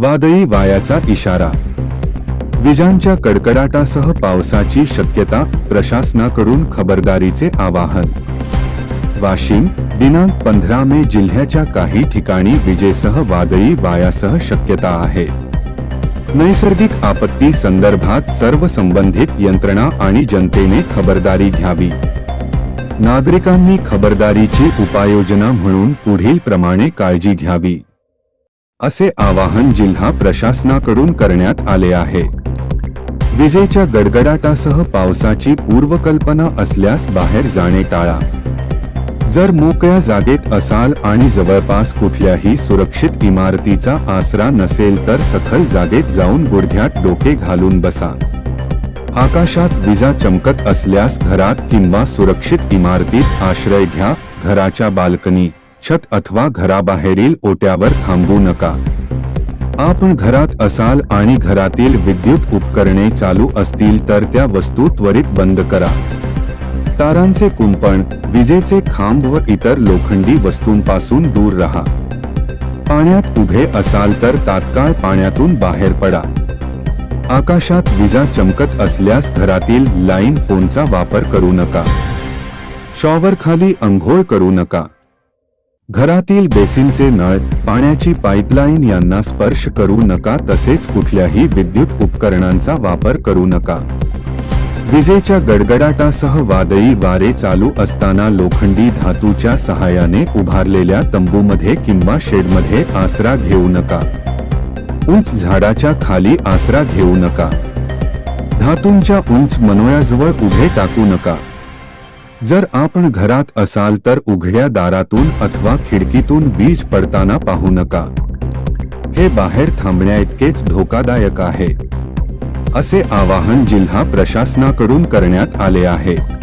वादळी वायाचा इशारा. विजांच्या कडकडाटासह पावसाची शक्यता प्रशासनाकडून खबरदारीचे आवाहन. वाशिम दिनांक पंधरा मे जिल्ह्याच्या काही ठिकाणी विजेसह वादळी वायासह शक्यता आहे. नैसर्गिक आपत्ती संदर्भात सर्व संबंधित यंत्रणा आणि जनतेने खबरदारी घ्यावी. नागरिकांनी खबरदारीची उपाययोजना म्हणून पुढील प्रमाणे काळजी घ्यावी. असे आवाहन जिल्हा प्रशासनाकडून करण्यात आले आहे. विजेच्या गडगडाटासह पावसाची पूर्वकल्पना असल्यास बाहेर जाणे टाळा. जर मोकळ्या जागेत असाल आणि जवळपास कुठल्याही सुरक्षित इमारतीचा आसरा नसेल तर सखल जागेत जाऊन गुडघ्यात डोके घालून बसा. आकाशात विजा चमकत असल्यास घरात किंवा सुरक्षित इमारतीत आश्रय घ्या घराच्या बाल्कनी. छत अथवा घराबाहेरील ओट्यावर थांबू नका. आपण घरात असाल आणि घरातील विद्युत उपकरणे चालू असतील तर त्या वस्तू त्वरित बंद करा. तारांचे कुंपण विजेचे खांब व इतर लोखंडी वस्तूंपासून दूर राहा. पाण्यात उभे असाल तर तात्काळ पाण्यातून बाहेर पडा. आकाशात विजा चमकत असल्यास घरातील लाईन फोनचा वापर करू नका. शॉवर खाली अंघोळ करू नका. घरातील बेसिनचे नळ पाण्याची पाईपलाईन यांना स्पर्श करू नका तसेच कुठल्याही विद्युत उपकरणांचा वापर करू नका. विजेच्या गडगडाटासह वादळी वारे चालू असताना लोखंडी धातूच्या सहाय्याने उभारलेल्या तंबूमध्ये किंवा शेडमध्ये आसरा घेऊ नका. उंच झाडाच्या खाली आसरा घेऊ नका. धातूंच्या उंच मनोयाजवळ उभे टाकू नका. जर आपण घरात असाल तर उघड्या दारातून अथवा खिडकीतून वीज पडताना पाहू नका. हे बाहेर थांबण्याइतकेच धोकादायक आहे. असे आवाहन जिल्हा प्रशासनाकडून करण्यात आले आहे.